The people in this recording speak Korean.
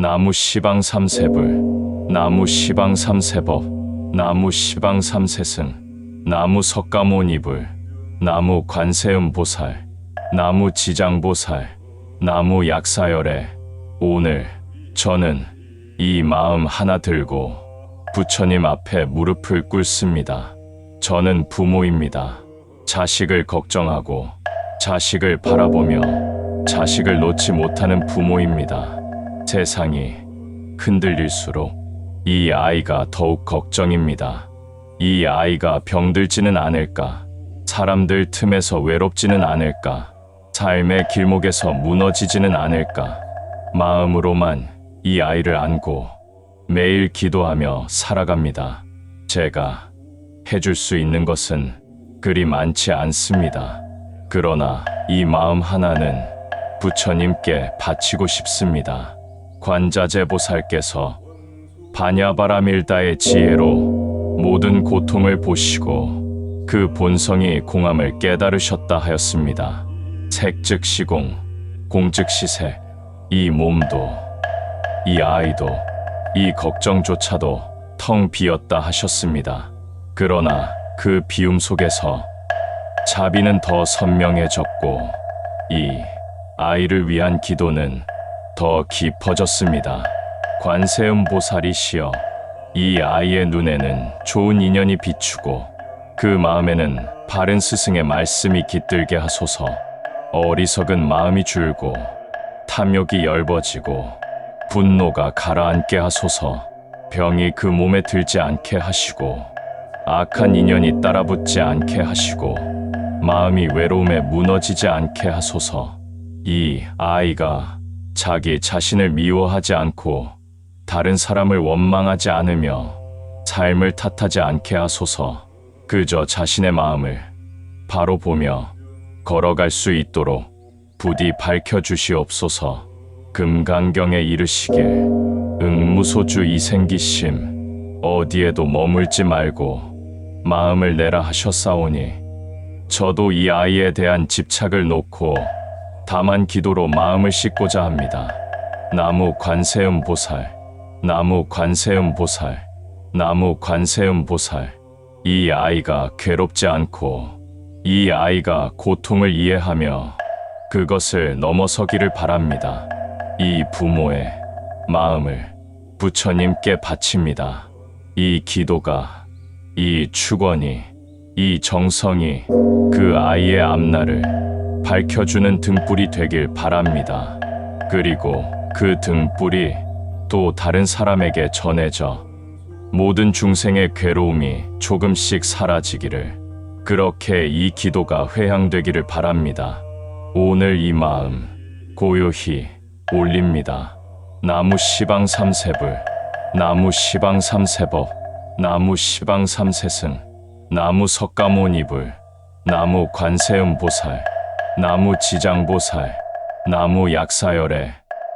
나무 시방 삼세불, 나무 시방 삼세법, 나무 시방 삼세승, 나무 석가모니불, 나무 관세음 보살, 나무 지장보살, 나무 약사열애. 오늘 저는 이 마음 하나 들고 부처님 앞에 무릎을 꿇습니다. 저는 부모입니다. 자식을 걱정하고 자식을 바라보며 자식을 놓지 못하는 부모입니다. 세상이 흔들릴수록 이 아이가 더욱 걱정입니다. 이 아이가 병들지는 않을까? 사람들 틈에서 외롭지는 않을까? 삶의 길목에서 무너지지는 않을까? 마음으로만 이 아이를 안고 매일 기도하며 살아갑니다. 제가 해줄 수 있는 것은 그리 많지 않습니다. 그러나 이 마음 하나는 부처님께 바치고 싶습니다. 관자재보살께서 바냐바라밀다의 지혜로 모든 고통을 보시고 그 본성이 공함을 깨달으셨다 하였습니다. 색즉 시공, 공즉 시색, 이 몸도, 이 아이도, 이 걱정조차도 텅 비었다 하셨습니다. 그러나 그 비움 속에서 자비는 더 선명해졌고 이 아이를 위한 기도는 더 깊어졌습니다. 관세음 보살이 시여 이 아이의 눈에는 좋은 인연이 비추고 그 마음에는 바른 스승의 말씀이 깃들게 하소서. 어리석은 마음이 줄고 탐욕이 엷어지고 분노가 가라앉게 하소서. 병이 그 몸에 들지 않게 하시고 악한 인연이 따라붙지 않게 하시고 마음이 외로움에 무너지지 않게 하소서. 이 아이가 자기 자신을 미워하지 않고 다른 사람을 원망하지 않으며 삶을 탓하지 않게 하소서. 그저 자신의 마음을 바로 보며 걸어갈 수 있도록 부디 밝혀주시옵소서. 금강경에 이르시길 응무소주 이생기심 어디에도 머물지 말고 마음을 내라 하셨사오니 저도 이 아이에 대한 집착을 놓고 다만 기도로 마음을 씻고자 합니다. 나무 관세음 보살, 나무 관세음 보살, 나무 관세음 보살. 이 아이가 괴롭지 않고 이 아이가 고통을 이해하며 그것을 넘어서기를 바랍니다. 이 부모의 마음을 부처님께 바칩니다. 이 기도가, 이 축원이, 이 정성이 그 아이의 앞날을 밝혀주는 등불이 되길 바랍니다. 그리고 그 등불이 또 다른 사람에게 전해져 모든 중생의 괴로움이 조금씩 사라지기를 그렇게 이 기도가 회향되기를 바랍니다. 오늘 이 마음 고요히 올립니다. 나무 시방 삼세불, 나무 시방 삼세법, 나무 시방 삼세승, 나무 석가모니불, 나무 관세음 보살, 나무 지장보살, 나무 약사열애,